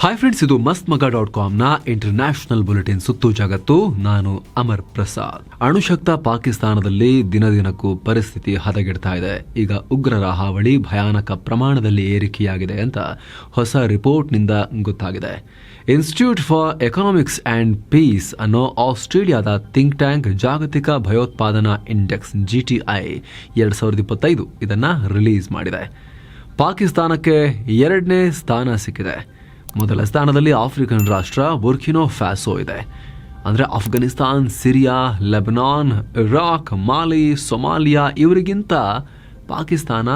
Hi friends ಇದು ಮಸ್ತ್ ಮಗ ಡಾಟ್ ಕಾಮ್ನ ಇಂಟರ್ನ್ಯಾಷನಲ್ ಬುಲೆಟಿನ್ ಸುತ್ತು ಜಗತ್ತು. ನಾನು ಅಮರ್ ಪ್ರಸಾದ್. ಅಣುಶಕ್ತ ಪಾಕಿಸ್ತಾನದಲ್ಲಿ ದಿನದಿನಕ್ಕೂ ಪರಿಸ್ಥಿತಿ ಹದಗೆಡ್ತಾ ಇದೆ. ಈಗ ಉಗ್ರರ ಹಾವಳಿ ಭಯಾನಕ ಪ್ರಮಾಣದಲ್ಲಿ ಏರಿಕೆಯಾಗಿದೆ ಅಂತ ಹೊಸ ರಿಪೋರ್ಟ್ನಿಂದ ಗೊತ್ತಾಗಿದೆ. Institute for economics and peace ಅನ್ನೋ ಆಸ್ಟ್ರೇಲಿಯಾದ ಥಿಂಕ್ ಟ್ಯಾಂಕ್ ಜಾಗತಿಕ ಭಯೋತ್ಪಾದನಾ ಇಂಡೆಕ್ಸ್ ಜಿಟಿಐ ಎರಡು ಸಾವಿರದ ಇಪ್ಪತ್ತೈದು ಇದನ್ನ ರಿಲೀಸ್ ಮಾಡಿದೆ. ಪಾಕಿಸ್ತಾನಕ್ಕೆ ಎರಡನೇ ಸ್ಥಾನ ಸಿಕ್ಕಿದೆ. ಮೊದಲ ಸ್ಥಾನದಲ್ಲಿ ಆಫ್ರಿಕನ್ ರಾಷ್ಟ್ರ ಬುರ್ಕಿನೋ ಫ್ಯಾಸೋ ಇದೆ. ಅಂದರೆ Afghanistan Syria, Lebanon, Iraq, Mali, Somalia ಇವರಿಗಿಂತ Pakistan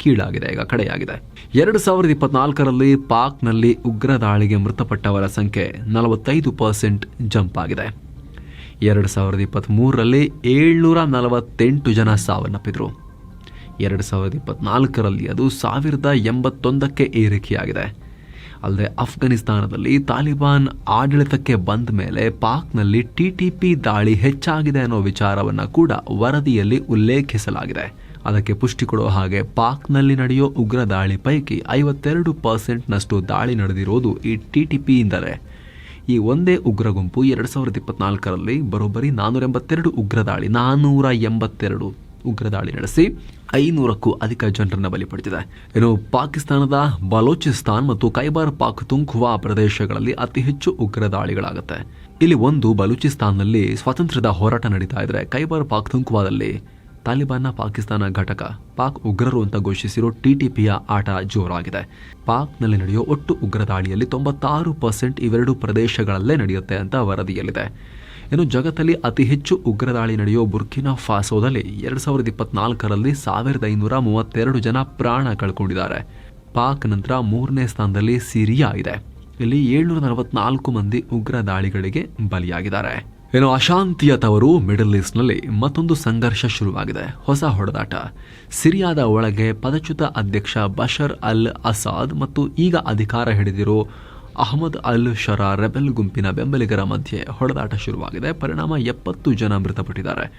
ಕೀಳಾಗಿದೆ, ಈಗ ಕಡೆಯಾಗಿದೆ. ಎರಡು ಸಾವಿರದ ಇಪ್ಪತ್ನಾಲ್ಕರಲ್ಲಿ ಪಾಕ್ನಲ್ಲಿ ಉಗ್ರ ದಾಳಿಗೆ ಮೃತಪಟ್ಟವರ ಸಂಖ್ಯೆ ನಲವತ್ತೈದು ಪರ್ಸೆಂಟ್ ಜಂಪ್ ಆಗಿದೆ. ಎರಡು ಸಾವಿರದ ಇಪ್ಪತ್ತ್ಮೂರರಲ್ಲಿ ಏಳ್ನೂರ ನಲವತ್ತೆಂಟು ಜನ ಸಾವನ್ನಪ್ಪಿದ್ರು. ಎರಡು ಸಾವಿರದ ಇಪ್ಪತ್ನಾಲ್ಕರಲ್ಲಿ ಅದು ಸಾವಿರದ ಎಂಬತ್ತೊಂದಕ್ಕೆ ಏರಿಕೆಯಾಗಿದೆ. ಅಲ್ಲದೆ ಅಫ್ಘಾನಿಸ್ತಾನದಲ್ಲಿ ತಾಲಿಬಾನ್ ಆಡಳಿತಕ್ಕೆ ಬಂದ ಮೇಲೆ ಪಾಕ್ನಲ್ಲಿ ಟಿಟಿಪಿ ದಾಳಿ ಹೆಚ್ಚಾಗಿದೆ ಅನ್ನೋ ವಿಚಾರವನ್ನು ಕೂಡ ವರದಿಯಲ್ಲಿ ಉಲ್ಲೇಖಿಸಲಾಗಿದೆ. ಅದಕ್ಕೆ ಪುಷ್ಟಿ ಕೊಡೋ ಹಾಗೆ ಪಾಕ್ನಲ್ಲಿ ನಡೆಯೋ ಉಗ್ರ ದಾಳಿ ಪೈಕಿ ಐವತ್ತೆರಡು ಪರ್ಸೆಂಟ್ನಷ್ಟು ದಾಳಿ ನಡೆದಿರೋದು ಈ ಟಿಟಿಪಿಯಿಂದಲೇ ಈ ಒಂದೇ ಉಗ್ರ ಗುಂಪು ಎರಡು ಸಾವಿರದ ಇಪ್ಪತ್ನಾಲ್ಕರಲ್ಲಿ ಬರೋಬ್ಬರಿ ನಾನ್ನೂರ ಎಂಬತ್ತೆರಡು ಉಗ್ರ ದಾಳಿ ನಾನ್ನೂರ ಎಂಬತ್ತೆರಡು ಉಗ್ರ ದಾಳಿ ನಡೆಸಿ ಐನೂರಕ್ಕೂ ಅಧಿಕ ಜನರನ್ನ ಬಲಿ ಪಡೆದಿದೆ ಇನ್ನು ಪಾಕಿಸ್ತಾನದ ಬಲೂಚಿಸ್ತಾನ್ ಮತ್ತು ಕೈಬಾರ್ ಪಾಕ್ ತುಂಕುವಾ ಪ್ರದೇಶಗಳಲ್ಲಿ ಅತಿ ಹೆಚ್ಚು ಉಗ್ರ ದಾಳಿಗಳಾಗುತ್ತೆ ಇಲ್ಲಿ ಒಂದು ಬಲೂಚಿಸ್ತಾನ್ನಲ್ಲಿ ಸ್ವಾತಂತ್ರ್ಯದ ಹೋರಾಟ ನಡೀತಾ ಇದ್ರೆ ಕೈಬಾರ್ ಪಾಕ್ ತುಂಕುವಾದಲ್ಲಿ ತಾಲಿಬಾನ್ನ ಪಾಕಿಸ್ತಾನ ಘಟಕ, ಪಾಕ್ ಉಗ್ರರು ಅಂತ ಘೋಷಿಸಿರೋ ಟಿಟಿಪಿಯ ಆಟ ಜೋರಾಗಿದೆ. ಪಾಕ್ನಲ್ಲಿ ನಡೆಯೋ ಒಟ್ಟು ಉಗ್ರ ದಾಳಿಯಲ್ಲಿ ತೊಂಬತ್ತಾರು ಪರ್ಸೆಂಟ್ ಇವೆರಡು ಪ್ರದೇಶಗಳಲ್ಲೇ ನಡೆಯುತ್ತೆ ಅಂತ ವರದಿಯಲ್ಲಿದೆ. ಇನ್ನು ಜಗತ್ತಲ್ಲಿ ಅತಿ ಹೆಚ್ಚು ಉಗ್ರದಾಳಿ ನಡೆಯೋ ಬುರ್ಕಿನಾ ಫಾಸೋದಲ್ಲಿ ಎರಡು ಸಾವಿರದ ಇಪ್ಪತ್ನಾಲ್ಕರಲ್ಲಿ ಸಾವಿರದ ಐನೂರ ಮೂವತ್ತೆರಡು ಜನ ಪ್ರಾಣ ಕಳ್ಕೊಂಡಿದ್ದಾರೆ. ಪಾಕ್ ನಂತರ ಮೂರನೇ ಸ್ಥಾನದಲ್ಲಿ ಸಿರಿಯಾ ಇದೆ. ಇಲ್ಲಿ ಏಳ್ನೂರ ನಲವತ್ನಾಲ್ಕು ಮಂದಿ ಉಗ್ರ ದಾಳಿಗಳಿಗೆ ಬಲಿಯಾಗಿದ್ದಾರೆ. ಇನ್ನು ಅಶಾಂತಿಯ ತವರು ಮಿಡಲ್ ಈಸ್ಟ್ನಲ್ಲಿ ಮತ್ತೊಂದು ಸಂಘರ್ಷ ಶುರುವಾಗಿದೆ. ಹೊಸ ಹೊಡೆದಾಟ. ಸಿರಿಯಾದ ಒಳಗೆ ಪದಚ್ಯುತ ಅಧ್ಯಕ್ಷ ಬಷರ್ ಅಲ್ ಅಸಾದ್ ಮತ್ತು ಈಗ ಅಧಿಕಾರ ಹಿಡಿದಿರೋ ಅಹಮದ್ ಅಲ್ ಶರಾ ರೆಬೆಲ್ ಗುಂಪಿನ ಬೆಂಬಲಿಗರ ಮಧ್ಯೆ ಹೊಡೆದಾಟ ಶುರುವಾಗಿದೆ. ಪರಿಣಾಮ ಎಪ್ಪತ್ತು ಜನ ಮೃತಪಟ್ಟಿದ್ದಾರೆ.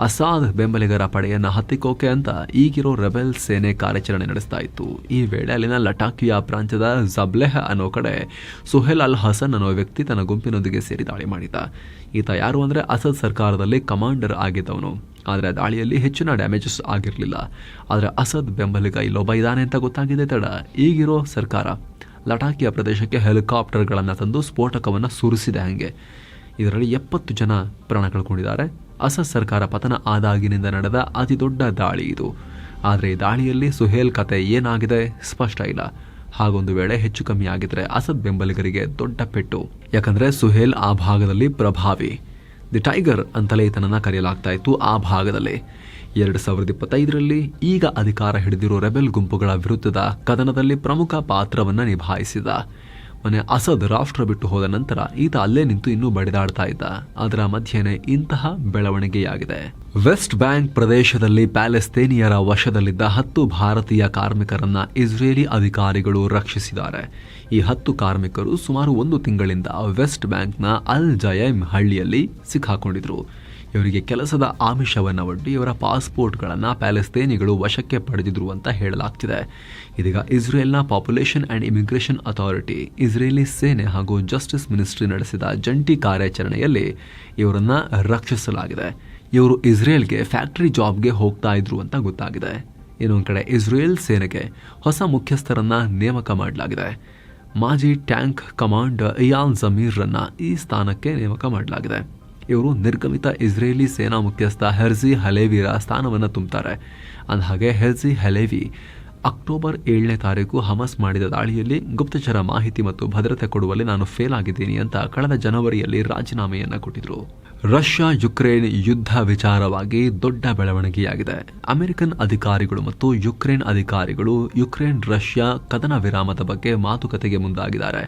ಅಸಾದ್ ಬೆಂಬಲಿಗರ ಪಡೆಯನ್ನು ಹತ್ತಿಕ್ಕೋಕೆ ಅಂತ ಈಗಿರೋ ರೆಬೆಲ್ ಸೇನೆ ಕಾರ್ಯಾಚರಣೆ ನಡೆಸ್ತಾ ಇತ್ತು. ಈ ವೇಳೆ ಅಲ್ಲಿನ ಲಟಾಕಿಯಾ ಪ್ರಾಂತ್ಯದ ಜಬ್ಲೆಹ್ ಅನ್ನೋ ಕಡೆ ಸುಹೇಲ್ ಅಲ್ ಹಸನ್ ಅನ್ನೋ ವ್ಯಕ್ತಿ ತನ್ನ ಗುಂಪಿನೊಂದಿಗೆ ಸೇರಿ ದಾಳಿ ಮಾಡಿದ. ಈತ ಯಾರು ಅಂದರೆ ಅಸದ್ ಸರ್ಕಾರದಲ್ಲಿ ಕಮಾಂಡರ್ ಆಗಿದ್ದವನು. ಆದರೆ ದಾಳಿಯಲ್ಲಿ ಹೆಚ್ಚಿನ ಡ್ಯಾಮೇಜಸ್ ಆಗಿರಲಿಲ್ಲ. ಆದರೆ ಅಸದ್ ಬೆಂಬಲಿಗ ಇಲ್ಲೊಬ್ಬ ಇದ್ದಾನೆ ಅಂತ ಗೊತ್ತಾಗಿದೆ ತಡ. ಈಗಿರೋ ಸರ್ಕಾರ. ಲಟಾಕಿಯ ಪ್ರದೇಶಕ್ಕೆ ಹೆಲಿಕಾಪ್ಟರ್ಗಳನ್ನು ತಂದು ಸ್ಫೋಟಕವನ್ನು ಸುರಿಸಿದೆ ಹಾಗೆ. ಇದರಲ್ಲಿ ಎಪ್ಪತ್ತು ಜನ ಪ್ರಾಣ ಕಳ್ಕೊಂಡಿದ್ದಾರೆ ಅಸದ್ ಸರ್ಕಾರ ಪತನ ಆದಾಗಿನಿಂದ ನಡೆದ ಅತಿ ದೊಡ್ಡ ದಾಳಿ ಇದು. ಆದರೆ ಈ ದಾಳಿಯಲ್ಲಿ ಸುಹೇಲ್ ಕತೆ ಏನಾಗಿದೆ ಸ್ಪಷ್ಟ ಇಲ್ಲ. ಹಾಗೊಂದು ವೇಳೆ ಹೆಚ್ಚು ಕಮ್ಮಿ ಆಗಿದ್ರೆ ಅಸದ್ ಬೆಂಬಲಿಗರಿಗೆ ದೊಡ್ಡ ಪೆಟ್ಟು. ಯಾಕಂದ್ರೆ ಸುಹೇಲ್ ಆ ಭಾಗದಲ್ಲಿ ಪ್ರಭಾವಿ. ದಿ ಟೈಗರ್ ಅಂತಲೇ ಈತನನ್ನು ಕರೆಯಲಾಗ್ತಾ ಇತ್ತು ಆ ಭಾಗದಲ್ಲಿ. ಎರಡು ಸಾವಿರದ ಇಪ್ಪತ್ತೈದರಲ್ಲಿ ಈಗ ಅಧಿಕಾರ ಹಿಡಿದಿರೋ ರೆಬೆಲ್ ಗುಂಪುಗಳ ವಿರುದ್ಧದ ಕದನದಲ್ಲಿ ಪ್ರಮುಖ ಪಾತ್ರವನ್ನ ನಿಭಾಯಿಸಿದ. ಮನೆ ಅಸದ್ ರಾಷ್ಟ್ರ ಬಿಟ್ಟು ಹೋದ ನಂತರ ಈತ ಅಲ್ಲೇ ನಿಂತು ಇನ್ನೂ ಬಡಿದಾಡ್ತಾ ಇದ್ದ. ಅದರ ಮಧ್ಯೆನೆ ಇಂತಹ ಬೆಳವಣಿಗೆಯಾಗಿದೆ. ವೆಸ್ಟ್ ಬ್ಯಾಂಕ್ ಪ್ರದೇಶದಲ್ಲಿ ಪ್ಯಾಲೆಸ್ತೇನಿಯರ ವಶದಲ್ಲಿದ್ದ ಹತ್ತು ಭಾರತೀಯ ಕಾರ್ಮಿಕರನ್ನ ಇಸ್ರೇಲಿ ಅಧಿಕಾರಿಗಳು ರಕ್ಷಿಸಿದ್ದಾರೆ. ಈ ಹತ್ತು ಕಾರ್ಮಿಕರು ಸುಮಾರು ಒಂದು ತಿಂಗಳಿಂದ ವೆಸ್ಟ್ ಬ್ಯಾಂಕ್ನ ಅಲ್ ಜಯಮ್ ಹಳ್ಳಿಯಲ್ಲಿ ಸಿಕ್ಕಾಕೊಂಡಿದ್ರು. ಇವರಿಗೆ ಕೆಲಸದ ಆಮಿಷವನ್ನು ಒಡ್ಡಿ ಇವರ ಪಾಸ್ಪೋರ್ಟ್ಗಳನ್ನು ಪ್ಯಾಲೆಸ್ತೇನಿಗಳು ವಶಕ್ಕೆ ಪಡೆದಿದ್ರು ಅಂತ ಹೇಳಲಾಗ್ತಿದೆ. ಇದೀಗ ಇಸ್ರೇಲ್ನ population and immigration authority, Israeli ಸೇನೆ ಹಾಗೂ ಜಸ್ಟಿಸ್ ಮಿನಿಸ್ಟ್ರಿ ನಡೆಸಿದ ಜಂಟಿ ಕಾರ್ಯಾಚರಣೆಯಲ್ಲಿ ಇವರನ್ನು ರಕ್ಷಿಸಲಾಗಿದೆ. ಇವರು ಇಸ್ರೇಲ್ಗೆ ಫ್ಯಾಕ್ಟರಿ ಜಾಬ್ಗೆ ಹೋಗ್ತಾ ಇದ್ರು ಅಂತ ಗೊತ್ತಾಗಿದೆ. ಇನ್ನೊಂದು ಕಡೆ ಇಸ್ರೇಲ್ ಸೇನೆಗೆ ಹೊಸ ಮುಖ್ಯಸ್ಥರನ್ನ ನೇಮಕ ಮಾಡಲಾಗಿದೆ. ಮಾಜಿ ಟ್ಯಾಂಕ್ ಕಮಾಂಡರ್ ಇಯಾಲ್ ಜಮೀರ್ರನ್ನು ಈ ಸ್ಥಾನಕ್ಕೆ ನೇಮಕ ಮಾಡಲಾಗಿದೆ. ಇವರು ನಿರ್ಗಮಿತ ಇಸ್ರೇಲಿ ಸೇನಾ ಮುಖ್ಯಸ್ಥ ಹೆರ್ಜಿ ಹಲೇವಿರ ಸ್ಥಾನವನ್ನು ತುಂಬುತ್ತಾರೆ ಅಂದಹಾಗೆ ಹೆರ್ಜಿ ಹಲೇವಿ ಅಕ್ಟೋಬರ್ ಏಳನೇ ತಾರೀಕು ಹಮಸ್ ಮಾಡಿದ ದಾಳಿಯಲ್ಲಿ ಗುಪ್ತಚರ ಮಾಹಿತಿ ಮತ್ತು ಭದ್ರತೆ ಕೊಡುವಲ್ಲಿ ನಾನು ಫೇಲ್ ಆಗಿದ್ದೀನಿ ಅಂತ ಕಳೆದ ಜನವರಿಯಲ್ಲಿ ರಾಜೀನಾಮೆಯನ್ನು ಕೊಟ್ಟಿದ್ರು. ರಷ್ಯಾ ಯುಕ್ರೇನ್ ಯುದ್ಧ ವಿಚಾರವಾಗಿ ದೊಡ್ಡ ಬೆಳವಣಿಗೆಯಾಗಿದೆ. ಅಮೆರಿಕನ್ ಅಧಿಕಾರಿಗಳು ಮತ್ತು ಯುಕ್ರೇನ್ ಅಧಿಕಾರಿಗಳು ಯುಕ್ರೇನ್ ರಷ್ಯಾ ಕದನ ವಿರಾಮದ ಬಗ್ಗೆ ಮಾತುಕತೆಗೆ ಮುಂದಾಗಿದ್ದಾರೆ.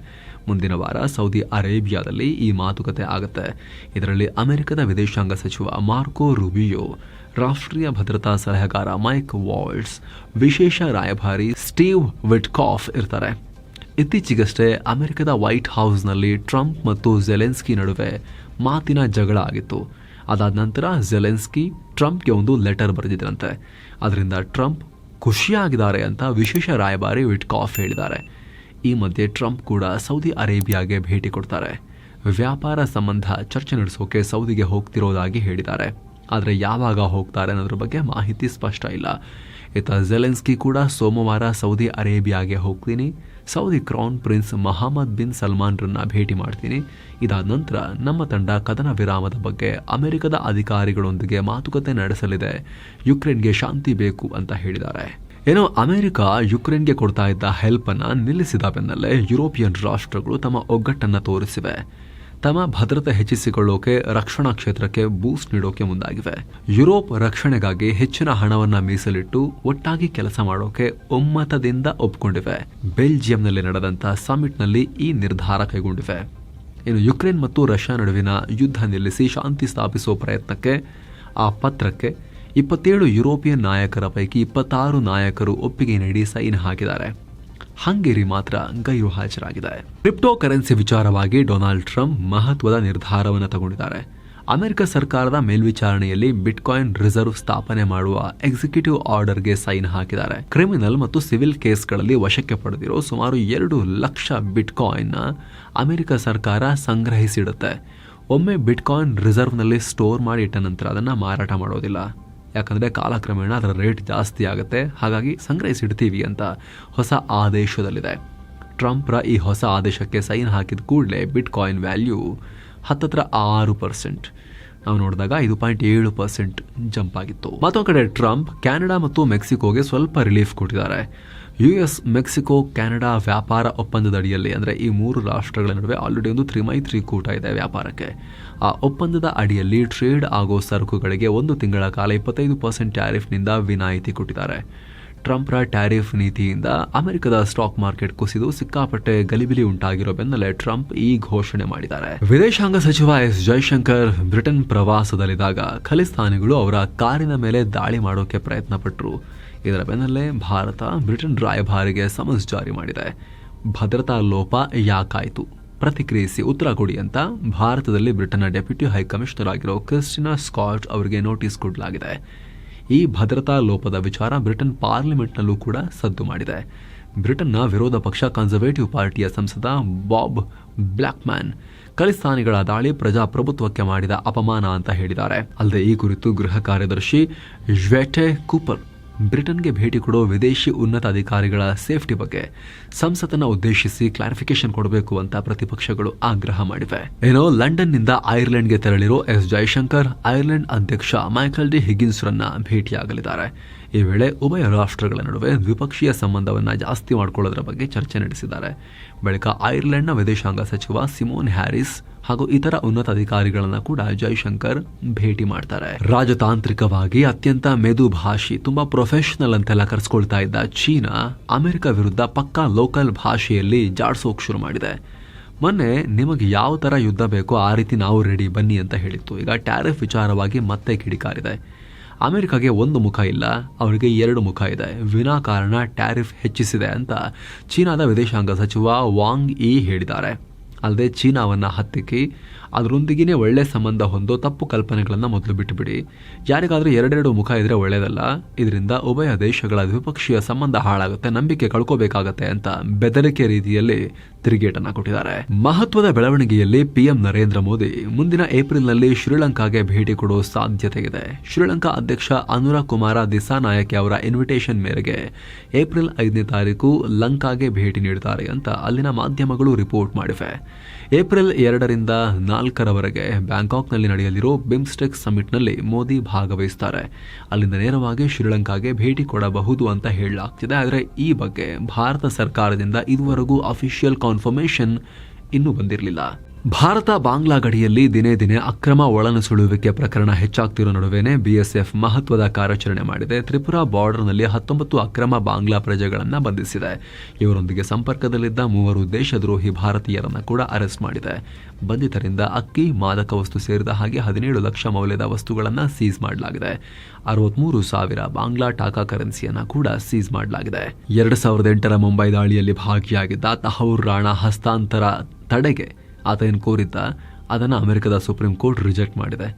ಮುಂದಿನ ವಾರ ಸೌದಿ ಅರೇಬಿಯಾದಲ್ಲಿ ಈ ಮಾತುಕತೆ ಆಗುತ್ತೆ. ಇದರಲ್ಲಿ ಅಮೆರಿಕದ ವಿದೇಶಾಂಗ ಸಚಿವ ಮಾರ್ಕೋ ರುಬಿಯೋ ರಾಷ್ಟ್ರೀಯ ಭದ್ರತಾ ಸಲಹೆಗಾರ ಮೈಕ್ ವಾಲ್ಡ್ಸ್ ವಿಶೇಷ ರಾಯಭಾರಿ ಸ್ಟೀವ್ ವಿಟ್ಕಾಫ್ ಇರ್ತಾರೆ. ಇತ್ತೀಚೆಗಷ್ಟೇ ಅಮೆರಿಕದ ವೈಟ್ ಹೌಸ್ನಲ್ಲಿ ಟ್ರಂಪ್ ಮತ್ತು ಜೆಲೆನ್ಸ್ಕಿ ನಡುವೆ ಮಾತಿನ ಜಗಳ ಆಗಿತ್ತು. ಅದಾದ ನಂತರ ಜೆಲೆನ್ಸ್ಕಿ ಟ್ರಂಪ್ಗೆ ಒಂದು ಲೆಟರ್ ಬರೆದಿದ್ರಂತೆ. ಅದರಿಂದ ಟ್ರಂಪ್ ಖುಷಿಯಾಗಿದ್ದಾರೆ ಅಂತ ವಿಶೇಷ ರಾಯಭಾರಿ ವಿಟ್ಕಾಫ್ ಹೇಳಿದ್ದಾರೆ. ಈ ಮಧ್ಯೆ ಟ್ರಂಪ್ ಕೂಡ ಸೌದಿ ಅರೇಬಿಯಾಗೆ ಭೇಟಿ ಕೊಡ್ತಾರೆ. ವ್ಯಾಪಾರ ಸಂಬಂಧ ಚರ್ಚೆ ನಡೆಸೋಕೆ ಸೌದಿಗೆ ಹೋಗ್ತಿರೋದಾಗಿ ಹೇಳಿದ್ದಾರೆ. ಆದರೆ ಯಾವಾಗ ಹೋಗ್ತಾರೆ ಅನ್ನೋದ್ರ ಬಗ್ಗೆ ಮಾಹಿತಿ ಸ್ಪಷ್ಟ ಇಲ್ಲ. ಇತ್ತ ಜೆಲೆನ್ಸ್ಕಿ ಕೂಡ ಸೋಮವಾರ ಸೌದಿ ಅರೇಬಿಯಾಗೆ ಹೋಗ್ತೀನಿ. Saudi crown prince Mohammed bin ಸಲ್ಮಾನ್ರನ್ನ ಭೇಟಿ ಮಾಡ್ತೀನಿ. ಇದಾದ ನಂತರ ನಮ್ಮ ತಂಡ ಕದನ ವಿರಾಮದ ಬಗ್ಗೆ ಅಮೆರಿಕದ ಅಧಿಕಾರಿಗಳೊಂದಿಗೆ ಮಾತುಕತೆ ನಡೆಸಲಿದೆ. ಯುಕ್ರೇನ್ಗೆ ಶಾಂತಿ ಬೇಕು ಅಂತ ಹೇಳಿದ್ದಾರೆ. ಏನೋ ಅಮೆರಿಕ ಯುಕ್ರೇನ್ಗೆ ಕೊಡ್ತಾ ಇದ್ದ ಹೆಲ್ಪ್ ಅನ್ನ ನಿಲ್ಲಿಸಿದ ಬೆನ್ನಲ್ಲೇ ಯುರೋಪಿಯನ್ ರಾಷ್ಟ್ರಗಳು ತಮ್ಮ ಒಗ್ಗಟ್ಟನ್ನು ತೋರಿಸಿವೆ. ತಮ್ಮ ಭದ್ರತೆ ಹೆಚ್ಚಿಸಿಕೊಳ್ಳೋಕೆ ರಕ್ಷಣಾ ಕ್ಷೇತ್ರಕ್ಕೆ ಬೂಸ್ಟ್ ನೀಡೋಕೆ ಮುಂದಾಗಿವೆ. ಯುರೋಪ್ ರಕ್ಷಣೆಗಾಗಿ ಹೆಚ್ಚಿನ ಹಣವನ್ನ ಮೀಸಲಿಟ್ಟು ಒಟ್ಟಾಗಿ ಕೆಲಸ ಮಾಡೋಕೆ ಒಮ್ಮತದಿಂದ ಒಪ್ಪಿಕೊಂಡಿವೆ ಬೆಲ್ಜಿಯಂನಲ್ಲಿ ನಡೆದಂತ ಸಮಿಟ್ನಲ್ಲಿ ಈ ನಿರ್ಧಾರ ಕೈಗೊಂಡಿವೆ. ಇನ್ನು ಯುಕ್ರೇನ್ ಮತ್ತು ರಷ್ಯಾ ನಡುವಿನ ಯುದ್ಧ ನಿಲ್ಲಿಸಿ ಶಾಂತಿ ಸ್ಥಾಪಿಸುವ ಪ್ರಯತ್ನಕ್ಕೆ, ಆ ಪತ್ರಕ್ಕೆ ಇಪ್ಪತ್ತೇಳು ಯುರೋಪಿಯನ್ ನಾಯಕರ ಪೈಕಿ ಇಪ್ಪತ್ತಾರು ನಾಯಕರು ಒಪ್ಪಿಗೆ ನೀಡಿ ಸೈನ್ ಹಾಕಿದ್ದಾರೆ. ಹಂಗೇರಿ ಮಾತ್ರ ಗೈರು ಹಾಜರಾಗಿದೆ. ಕ್ರಿಪ್ಟೋ ಕರೆನ್ಸಿ ವಿಚಾರವಾಗಿ ಡೊನಾಲ್ಡ್ ಟ್ರಂಪ್ ಮಹತ್ವದ ನಿರ್ಧಾರವನ್ನು ತಗೊಂಡಿದ್ದಾರೆ. ಅಮೆರಿಕ ಸರ್ಕಾರದ ಮೇಲ್ವಿಚಾರಣೆಯಲ್ಲಿ ಬಿಟ್ಕಾಯಿನ್ ರಿಸರ್ವ್ ಸ್ಥಾಪನೆ ಮಾಡುವ ಎಕ್ಸಿಕ್ಯೂಟಿವ್ ಆರ್ಡರ್ಗೆ ಸೈನ್ ಹಾಕಿದ್ದಾರೆ. ಕ್ರಿಮಿನಲ್ ಮತ್ತು ಸಿವಿಲ್ ಕೇಸ್ಗಳಲ್ಲಿ ವಶಕ್ಕೆ ಪಡೆದಿರೋ ಸುಮಾರು ಎರಡು ಲಕ್ಷ ಬಿಟ್ಕಾಯಿನ್ ಅಮೆರಿಕ ಸರ್ಕಾರ ಸಂಗ್ರಹಿಸಿಡುತ್ತೆ. ಒಮ್ಮೆ ಬಿಟ್ಕಾಯಿನ್ ರಿಸರ್ವ್ನಲ್ಲಿ ಸ್ಟೋರ್ ಮಾಡಿ ಇಟ್ಟ ನಂತರ ಅದನ್ನು ಮಾರಾಟ ಮಾಡೋದಿಲ್ಲ. ಯಾಕಂದರೆ ಕಾಲಕ್ರಮೇಣ ಅದರ ರೇಟ್ ಜಾಸ್ತಿ ಆಗುತ್ತೆ. ಹಾಗಾಗಿ ಸಂಗ್ರಹಿಸಿಡ್ತೀವಿ ಅಂತ ಹೊಸ ಆದೇಶದಲ್ಲಿದೆ. ಟ್ರಂಪ್ರ ಈ ಹೊಸ ಆದೇಶಕ್ಕೆ ಸೈನ್ ಹಾಕಿದ ಕೂಡಲೇ ಬಿಟ್ ಕಾಯಿನ್ ವ್ಯಾಲ್ಯೂ ಹತ್ತತ್ರ ಆರು ಪರ್ಸೆಂಟ್. ನಾವು ನೋಡಿದಾಗ ಐದು ಪಾಯಿಂಟ್ ಏಳು ಪರ್ಸೆಂಟ್ ಜಂಪ್ ಆಗಿತ್ತು. ಮತ್ತೊಂದು ಕಡೆ ಟ್ರಂಪ್, ಕ್ಯಾನಡಾ ಮತ್ತು ಮೆಕ್ಸಿಕೋಗೆ ಸ್ವಲ್ಪ ರಿಲೀಫ್ ಕೊಟ್ಟಿದ್ದಾರೆ. ಯು ಎಸ್ ಮೆಕ್ಸಿಕೋ ಕೆನಡಾ ವ್ಯಾಪಾರ ಒಪ್ಪಂದದ ಅಡಿಯಲ್ಲಿ ಅಂದರೆ ಈ ಮೂರು ರಾಷ್ಟ್ರಗಳ ನಡುವೆ ಆಲ್ರೆಡಿ ಒಂದು ತ್ರಿಮೈತ್ರಿ ಕೂಟ ಇದೆ ವ್ಯಾಪಾರಕ್ಕೆ. ಆ ಒಪ್ಪಂದದ ಅಡಿಯಲ್ಲಿ ಟ್ರೇಡ್ ಆಗೋ ಸರಕುಗಳಿಗೆ ಒಂದು ತಿಂಗಳ ಕಾಲ ಇಪ್ಪತ್ತೈದು ಪರ್ಸೆಂಟ್ ಟ್ಯಾರಿಫ್ನಿಂದ ವಿನಾಯಿತಿ ಕೊಟ್ಟಿದ್ದಾರೆ. ಟ್ರಂಪ್ರ ಟ್ಯಾರಿಫ್ ನೀತಿಯಿಂದ ಅಮೆರಿಕದ ಸ್ಟಾಕ್ ಮಾರ್ಕೆಟ್ ಕುಸಿದು ಸಿಕ್ಕಾಪಟ್ಟೆ ಗಲಿಬಿಲಿ ಉಂಟಾಗಿರೋ ಬೆನ್ನಲ್ಲೇ ಟ್ರಂಪ್ ಈ ಘೋಷಣೆ ಮಾಡಿದ್ದಾರೆ. ವಿದೇಶಾಂಗ ಸಚಿವ ಎಸ್ ಜೈಶಂಕರ್ ಬ್ರಿಟನ್ ಪ್ರವಾಸದಲ್ಲಿದ್ದಾಗ ಖಲಿಸ್ತಾನಿಗಳು ಅವರ ಕಾರಿನ ಮೇಲೆ ದಾಳಿ ಮಾಡೋಕೆ ಪ್ರಯತ್ನ ಪಟ್ಟರು ಇದರ ಬೆನ್ನಲ್ಲೇ ಭಾರತ, ಬ್ರಿಟನ್ ರಾಯಭಾರಿಗೆ ಸಮನ್ಸ್ ಜಾರಿ ಮಾಡಿದೆ. ಭದ್ರತಾ ಲೋಪ ಯಾಕಾಯಿತು? ಪ್ರತಿಕ್ರಿಯಿಸಿ ಉತ್ತರ ಕೊಡಿ ಅಂತ ಭಾರತದಲ್ಲಿ ಬ್ರಿಟನ್ನ ಡೆಪ್ಯೂಟಿ ಹೈಕಮಿಷನರ್ ಆಗಿರೋ ಕ್ರಿಸ್ಟಿನಾ ಸ್ಕಾಟ್ ಅವರಿಗೆ ನೋಟಿಸ್ ಕೊಡಲಾಗಿದೆ. ಈ ಭದ್ರತಾ ಲೋಪದ ವಿಚಾರ ಬ್ರಿಟನ್ ಪಾರ್ಲಿಮೆಂಟ್ನಲ್ಲೂ ಕೂಡ ಸದ್ದು ಮಾಡಿದೆ. ಬ್ರಿಟನ್ನ ವಿರೋಧ ಪಕ್ಷ ಕನ್ಸರ್ವೇಟಿವ್ ಪಾರ್ಟಿಯ ಸಂಸದ ಬಾಬ್ ಬ್ಲ್ಯಾಕ್ಮ್ಯಾನ್ ಖಲಿಸ್ತಾನಿಗಳ ದಾಳಿ ಪ್ರಜಾಪ್ರಭುತ್ವಕ್ಕೆ ಮಾಡಿದ ಅಪಮಾನ ಅಂತ ಹೇಳಿದ್ದಾರೆ. ಅಲ್ಲದೆ ಈ ಕುರಿತು ಗೃಹ ಕಾರ್ಯದರ್ಶಿ ಜ್ವೆಟೆ ಕೂಪರ್ ಬ್ರಿಟನ್ಗೆ ಭೇಟಿ ಕೊಡೋ ವಿದೇಶಿ ಉನ್ನತ ಅಧಿಕಾರಿಗಳ ಸೇಫ್ಟಿ ಬಗ್ಗೆ ಸಂಸತ್ತನ್ನ ಉದ್ದೇಶಿಸಿ ಕ್ಲಾರಿಫಿಕೇಶನ್ ಕೊಡಬೇಕು ಅಂತ ಪ್ರತಿಪಕ್ಷಗಳು ಆಗ್ರಹ ಮಾಡಿವೆ. ಏನೋ ಲಂಡನ್ನಿಂದ ಐರ್ಲೆಂಡ್ಗೆ ತೆರಳಿರೋ ಎಸ್ ಜೈಶಂಕರ್, ಐರ್ಲೆಂಡ್ ಅಧ್ಯಕ್ಷ ಮೈಕಲ್ ಡಿ ಹಿಗಿನ್ಸ್ರನ್ನ ಭೇಟಿಯಾಗಲಿದ್ದಾರೆ. ಈ ವೇಳೆ ಉಭಯ ರಾಷ್ಟ್ರಗಳ ನಡುವೆ ದ್ವಿಪಕ್ಷೀಯ ಸಂಬಂಧವನ್ನು ಜಾಸ್ತಿ ಮಾಡಿಕೊಳ್ಳೋದ್ರ ಬಗ್ಗೆ ಚರ್ಚೆ ನಡೆಸಿದ್ದಾರೆ. ಬಳಿಕ ಐರ್ಲೆಂಡ್ನ ವಿದೇಶಾಂಗ ಸಚಿವ ಸಿಮೋನ್ ಹ್ಯಾರಿಸ್ ಹಾಗೂ ಇತರ ಉನ್ನತ ಅಧಿಕಾರಿಗಳನ್ನ ಕೂಡ ಜೈಶಂಕರ್ ಭೇಟಿ ಮಾಡ್ತಾರೆ. ರಾಜತಾಂತ್ರಿಕವಾಗಿ ಅತ್ಯಂತ ಮೆದು ಭಾಷಿ, ತುಂಬಾ ಪ್ರೊಫೆಷನಲ್ ಅಂತೆಲ್ಲ ಕರೆಸ್ಕೊಳ್ತಾ ಇದ್ದ ಚೀನಾ ಅಮೆರಿಕ ವಿರುದ್ಧ ಪಕ್ಕಾ ಲೋಕಲ್ ಭಾಷೆಯಲ್ಲಿ ಜಾಡ್ಸೋಕ್ ಶುರು ಮಾಡಿದೆ. ಮೊನ್ನೆ ನಿಮಗೆ ಯಾವ ತರ ಯುದ್ಧ ಬೇಕೋ ಆ ರೀತಿ ನಾವು ರೆಡಿ ಬನ್ನಿ ಅಂತ ಹೇಳಿತ್ತು. ಈಗ ಟ್ಯಾರಿಫ್ ವಿಚಾರವಾಗಿ ಮತ್ತೆ ಕಿಡಿಕಾರಿದೆ. ಅಮೆರಿಕಾಗೆ ಒಂದು ಮುಖ ಇಲ್ಲ, ಅವರಿಗೆ ಎರಡು ಮುಖ ಇದೆ. ವಿನಾಕಾರಣ ಟ್ಯಾರಿಫ್ ಹೆಚ್ಚಿಸಿದೆ ಅಂತ ಚೀನಾದ ವಿದೇಶಾಂಗ ಸಚಿವ ವಾಂಗ್ ಇ ಹೇಳಿದ್ದಾರೆ. ಅಲ್ಲದೆ ಚೀನಾವನ್ನು ಹತ್ತಿಕ್ಕಿ ಅದರೊಂದಿಗಿನೇ ಒಳ್ಳೆ ಸಂಬಂಧ ಹೊಂದೋ ತಪ್ಪು ಕಲ್ಪನೆಗಳನ್ನು ಮೊದಲು ಬಿಟ್ಟುಬಿಡಿ. ಯಾರಿಗಾದರೂ ಎರಡೆರಡು ಮುಖ ಇದ್ರೆ ಒಳ್ಳೆಯದಲ್ಲ ಇದರಿಂದ ಉಭಯ ದೇಶಗಳ ದ್ವಿಪಕ್ಷೀಯ ಸಂಬಂಧ ಹಾಳಾಗುತ್ತೆ, ನಂಬಿಕೆ ಕಳ್ಕೋಬೇಕಾಗತ್ತೆ ಅಂತ ಬೆದರಿಕೆ ರೀತಿಯಲ್ಲಿ ತಿರುಗೇಟನ್ನು ಕೊಟ್ಟಿದ್ದಾರೆ. ಮಹತ್ವದ ಬೆಳವಣಿಗೆಯಲ್ಲಿ ಪಿಎಂ ನರೇಂದ್ರ ಮೋದಿ ಮುಂದಿನ ಏಪ್ರಿಲ್ನಲ್ಲಿ ಶ್ರೀಲಂಕಾಗೆ ಭೇಟಿ ಕೊಡುವ ಸಾಧ್ಯತೆ ಇದೆ ಶ್ರೀಲಂಕಾ ಅಧ್ಯಕ್ಷ ಅನುರ ಕುಮಾರ ದಿಸಾನಾಯಕೆ ಅವರ ಇನ್ವಿಟೇಷನ್ ಮೇರೆಗೆ ಏಪ್ರಿಲ್ ಐದನೇ ತಾರೀಕು ಲಂಕಾಗೆ ಭೇಟಿ ನೀಡುತ್ತಾರೆ ಅಂತ ಅಲ್ಲಿನ ಮಾಧ್ಯಮಗಳು ರಿಪೋರ್ಟ್ ಮಾಡಿವೆ. ಏಪ್ರಿಲ್ ಎರಡರಿಂದ ನಾಲ್ಕರವರೆಗೆ ಬ್ಯಾಂಕಾಕ್ನಲ್ಲಿ ನಡೆಯಲಿರೋ ಬಿಮ್ಸ್ಟೆಕ್ ಸಮಿಟ್ನಲ್ಲಿ ಮೋದಿ ಭಾಗವಹಿಸುತ್ತಾರೆ ಅಲ್ಲಿಂದ ನೇರವಾಗಿ ಶ್ರೀಲಂಕಾಗೆ ಭೇಟಿ ಕೊಡಬಹುದು ಅಂತ ಹೇಳಲಾಗ್ತಿದೆ. ಆದರೆ ಈ ಬಗ್ಗೆ ಭಾರತ ಸರ್ಕಾರದಿಂದ ಇದುವರೆಗೂ ಅಫಿಷಿಯಲ್ ಕಾನ್ಫರ್ಮೇಷನ್ ಇನ್ನೂ ಬಂದಿರಲಿಲ್ಲ. ಭಾರತ ಬಾಂಗ್ಲಾ ಗಡಿಯಲ್ಲಿ ದಿನೇ ದಿನೇ ಅಕ್ರಮ ಒಳನುಸುಳುವಿಕೆ ಪ್ರಕರಣ ಹೆಚ್ಚಾಗ್ತಿರೋ ನಡುವೆನೇ ಬಿಎಸ್ಎಫ್ ಮಹತ್ವದ ಕಾರ್ಯಾಚರಣೆ ಮಾಡಿದೆ. ತ್ರಿಪುರಾ ಬಾರ್ಡರ್ನಲ್ಲಿ ಹತ್ತೊಂಬತ್ತು ಅಕ್ರಮ ಬಾಂಗ್ಲಾ ಪ್ರಜೆಗಳನ್ನು ಬಂಧಿಸಿದೆ. ಇವರೊಂದಿಗೆ ಸಂಪರ್ಕದಲ್ಲಿದ್ದ ಮೂವರು ದೇಶದ್ರೋಹಿ ಭಾರತೀಯರನ್ನ ಕೂಡ ಅರೆಸ್ಟ್ ಮಾಡಿದೆ. ಬಂಧಿತರಿಂದ ಅಕ್ಕಿ, ಮಾದಕ ವಸ್ತು ಸೇರಿದ ಹಾಗೆ ಹದಿನೇಳು ಲಕ್ಷ ಮೌಲ್ಯದ ವಸ್ತುಗಳನ್ನು ಸೀಸ್ ಮಾಡಲಾಗಿದೆ. ಅರವತ್ಮೂರು ಸಾವಿರ ಬಾಂಗ್ಲಾ ಟಾಕಾ ಕರೆನ್ಸಿಯನ್ನು ಕೂಡ ಸೀಸ್ ಮಾಡಲಾಗಿದೆ. ಎರಡು ಸಾವಿರದ ಎಂಟರ ಮುಂಬೈ ದಾಳಿಯಲ್ಲಿ ಭಾಗಿಯಾಗಿದ್ದ ತಹೌರ್ ರಾಣಾ ಹಸ್ತಾಂತರ ತಡೆಗೆ ಆತ ಏನು ಕೋರಿದ್ದ ಅದನ್ನು ಅಮೆರಿಕದ ಸುಪ್ರೀಂ ಕೋರ್ಟ್ ರಿಜೆಕ್ಟ್ ಮಾಡಿದೆ.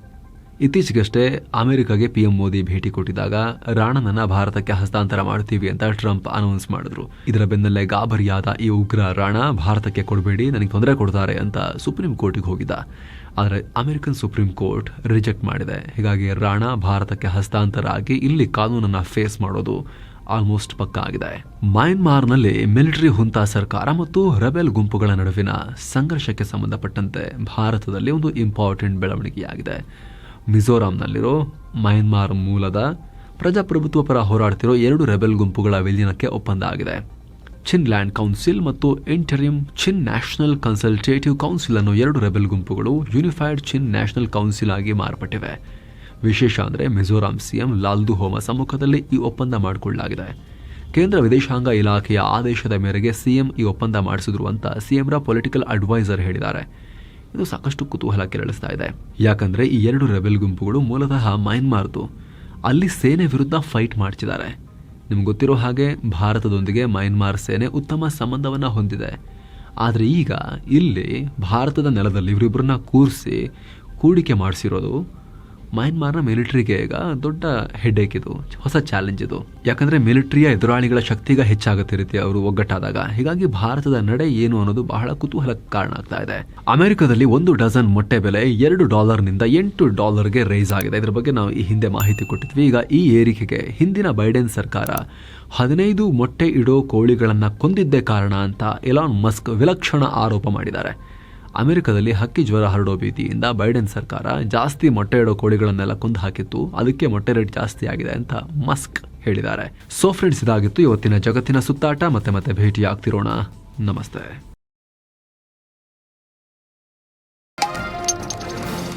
ಇತ್ತೀಚೆಗಷ್ಟೇ ಅಮೆರಿಕಾಗೆ ಪಿ ಎಂ ಮೋದಿ ಭೇಟಿ ಕೊಟ್ಟಿದ್ದಾಗ, ರಾಣನನ್ನ ಭಾರತಕ್ಕೆ ಹಸ್ತಾಂತರ ಮಾಡ್ತೀವಿ ಅಂತ ಟ್ರಂಪ್ ಅನೌನ್ಸ್ ಮಾಡಿದ್ರು. ಇದರ ಬೆನ್ನಲ್ಲೇ ಗಾಬರಿಯಾದ ಈ ಉಗ್ರ ರಾಣ ಭಾರತಕ್ಕೆ ಕೊಡಬೇಡಿ, ನನಗೆ ತೊಂದರೆ ಕೊಡ್ತಾರೆ ಅಂತ ಸುಪ್ರೀಂ ಕೋರ್ಟಿಗೆ ಹೋಗಿದ್ದ. ಆದರೆ ಅಮೆರಿಕನ್ ಸುಪ್ರೀಂ ಕೋರ್ಟ್ ರಿಜೆಕ್ಟ್ ಮಾಡಿದೆ. ಹೀಗಾಗಿ ರಾಣ ಭಾರತಕ್ಕೆ ಹಸ್ತಾಂತರ ಆಗಿ ಇಲ್ಲಿ ಕಾನೂನನ್ನು ಫೇಸ್ ಮಾಡೋದು ಆಲ್ಮೋಸ್ಟ್ ಪಕ್ಕ ಆಗಿದೆ. ಮಯನ್ಮಾರ್ನಲ್ಲಿ ಮಿಲಿಟರಿ ಹುಂತಾ ಸರ್ಕಾರ ಮತ್ತು ರೆಬೆಲ್ ಗುಂಪುಗಳ ನಡುವಿನ ಸಂಘರ್ಷಕ್ಕೆ ಸಂಬಂಧಪಟ್ಟಂತೆ ಭಾರತದಲ್ಲಿ ಒಂದು ಇಂಪಾರ್ಟೆಂಟ್ ಬೆಳವಣಿಗೆಯಾಗಿದೆ. ಮಿಜೋರಾಂನಲ್ಲಿರೋ ಮಯನ್ಮಾರ್ ಮೂಲದ ಪ್ರಜಾಪ್ರಭುತ್ವ ಪರ ಹೋರಾಡ್ತಿರೋ ಎರಡು ರೆಬೆಲ್ ಗುಂಪುಗಳ ವಿಲೀನಕ್ಕೆ ಒಪ್ಪಂದ ಆಗಿದೆ. ಚಿನ್ ಲ್ಯಾಂಡ್ ಕೌನ್ಸಿಲ್ ಮತ್ತು interim Chin national consultative council ಅನ್ನೋ ಎರಡು ರೆಬೆಲ್ ಗುಂಪುಗಳು ಯೂನಿಫೈಡ್ ಚಿನ್ ನ್ಯಾಷನಲ್ ಕೌನ್ಸಿಲ್ ಆಗಿ ಮಾರ್ಪಟ್ಟಿವೆ. ವಿಶೇಷ ಅಂದರೆ ಮಿಜೋರಾಂ ಸಿಎಂ ಲಾಲ್ದು ಹೋಮ ಸಮ್ಮುಖದಲ್ಲಿ ಈ ಒಪ್ಪಂದ ಮಾಡಿಕೊಳ್ಳಲಾಗಿದೆ. ಕೇಂದ್ರ ವಿದೇಶಾಂಗ ಇಲಾಖೆಯ ಆದೇಶದ ಮೇರೆಗೆ ಸಿಎಂ ಈ ಒಪ್ಪಂದ ಮಾಡಿಸಿದ್ರು ಅಂತ ಸಿಎಂರ ಪೊಲಿಟಿಕಲ್ ಅಡ್ವೈಸರ್ ಹೇಳಿದ್ದಾರೆ. ಇದು ಸಾಕಷ್ಟು ಕುತೂಹಲ ಕೆರಳಿಸ್ತಾ ಇದೆ. ಯಾಕಂದರೆ ಈ ಎರಡು ರೆಬೆಲ್ ಗುಂಪುಗಳು ಮೂಲತಃ ಮಯನ್ಮಾರ್ದು. ಅಲ್ಲಿ ಸೇನೆ ವಿರುದ್ಧ ಫೈಟ್ ಮಾಡ್ತಿದ್ದಾರೆ. ನಿಮ್ಗೆ ಗೊತ್ತಿರೋ ಹಾಗೆ ಭಾರತದೊಂದಿಗೆ ಮಯನ್ಮಾರ್ ಸೇನೆ ಉತ್ತಮ ಸಂಬಂಧವನ್ನು ಹೊಂದಿದೆ. ಆದರೆ ಈಗ ಇಲ್ಲಿ ಭಾರತದ ನೆಲದಲ್ಲಿ ಇವರಿಬ್ಬರನ್ನ ಕೂರಿಸಿ ಹೂಡಿಕೆ ಮಾಡಿಸಿರೋದು ಮಯನ್ಮಾರ್ನ ಮಿಲಿಟರಿಗೆ ಈಗ ದೊಡ್ಡ ಹೆಡ್ಏಕ್ ಇದು, ಹೊಸ ಚಾಲೆಂಜ್ ಇದು. ಯಾಕಂದ್ರೆ ಮಿಲಿಟರಿಯ ಎದುರಾಳಿಗಳ ಶಕ್ತಿಗ ಹೆಚ್ಚಾಗುತ್ತೆ ರೀತಿ ಅವರು ಒಗ್ಗಟ್ಟಾದಾಗ. ಹೀಗಾಗಿ ಭಾರತದ ನಡೆ ಏನು ಅನ್ನೋದು ಬಹಳ ಕುತೂಹಲಕ್ಕೆ ಕಾರಣ ಆಗ್ತಾ ಇದೆ. ಅಮೆರಿಕದಲ್ಲಿ ಒಂದು ಡಜನ್ ಮೊಟ್ಟೆ ಬೆಲೆ ಎರಡು ಡಾಲರ್ನಿಂದ ಎಂಟು ಡಾಲರ್ಗೆ ರೈಸ್ ಆಗಿದೆ. ಇದರ ಬಗ್ಗೆ ನಾವು ಈ ಹಿಂದೆ ಮಾಹಿತಿ ಕೊಟ್ಟಿದ್ವಿ. ಈಗ ಈ ಏರಿಕೆಗೆ ಹಿಂದಿನ ಬೈಡೆನ್ ಸರ್ಕಾರ ಹದಿನೈದು ಮೊಟ್ಟೆ ಇಡೋ ಕೋಳಿಗಳನ್ನು ಕೊಂದಿದ್ದೇ ಕಾರಣ ಅಂತ ಎಲಾನ್ ಮಸ್ಕ್ ವಿಲಕ್ಷಣ ಆರೋಪ ಮಾಡಿದ್ದಾರೆ. ಅಮೆರಿಕದಲ್ಲಿ ಹಕ್ಕಿ ಜ್ವರ ಹರಡೋ ಭೀತಿಯಿಂದ ಬೈಡೆನ್ ಸರ್ಕಾರ ಜಾಸ್ತಿ ಮೊಟ್ಟೆ ಇಡೋ ಕೋಳಿಗಳನ್ನೆಲ್ಲ ಕುಂದು ಹಾಕಿತ್ತು. ಅದಕ್ಕೆ ಮೊಟ್ಟೆ ರೇಟ್ ಜಾಸ್ತಿ ಆಗಿದೆ ಅಂತ ಮಸ್ಕ್ ಹೇಳಿದ್ದಾರೆ. ಸೋ ಫ್ರೆಂಡ್ಸ್ ಇದಾಗಿತ್ತು ಇವತ್ತಿನ ಜಗತ್ತಿನ ಸುತ್ತಾಟ. ಮತ್ತೆ ಮತ್ತೆ ಭೇಟಿ ಆಗ್ತಿರೋಣ ನಮಸ್ತೆ.